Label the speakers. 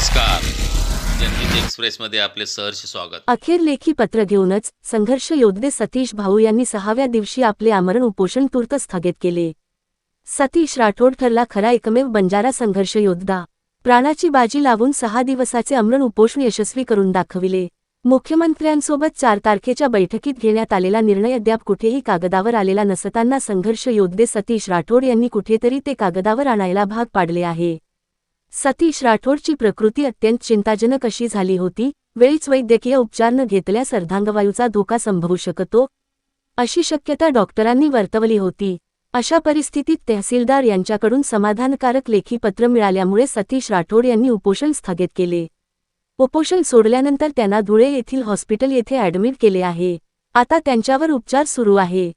Speaker 1: नमस्कार. जनहित एक्सप्रेसमध्ये आपले सहर्ष स्वागत.
Speaker 2: अखेर लेखी पत्र घेऊनच संघर्ष योद्धे सतीश भाऊ यांनी सहाव्या दिवशी आपले आमरण उपोषण तूर्त स्थगित केले. सतीश राठोड ठरला खरा एकमेव बंजारा संघर्ष योद्धा. प्राणाची बाजी लावून सहा दिवसाचे आमरण उपोषण यशस्वी करून दाखविले. मुख्यमंत्र्यांसोबत चार तारखेच्या बैठकीत घेण्यात आलेला निर्णय अद्याप कुठेही कागदावर आलेला नसताना संघर्ष योद्धे सतीश राठोड यांनी कुठेतरी ते कागदावर आणायला भाग पाडले आहे. सतीश राठोडची प्रकृती अत्यंत चिंताजनक अशी झाली होती. वेळीच वैद्यकीय उपचार न घेतल्यास अर्धांगवायूचा धोका संभवू शकतो अशी शक्यता डॉक्टरांनी वर्तवली होती. अशा परिस्थितीत तहसीलदार यांच्याकडून समाधानकारक लेखी पत्र मिळाल्यामुळे सतीश राठोड यांनी उपोषण स्थगित केले. उपोषण सोडल्यानंतर त्यांना धुळे येथील हॉस्पिटल येथे ॲडमिट केले आहे. आता त्यांच्यावर उपचार सुरू आहे.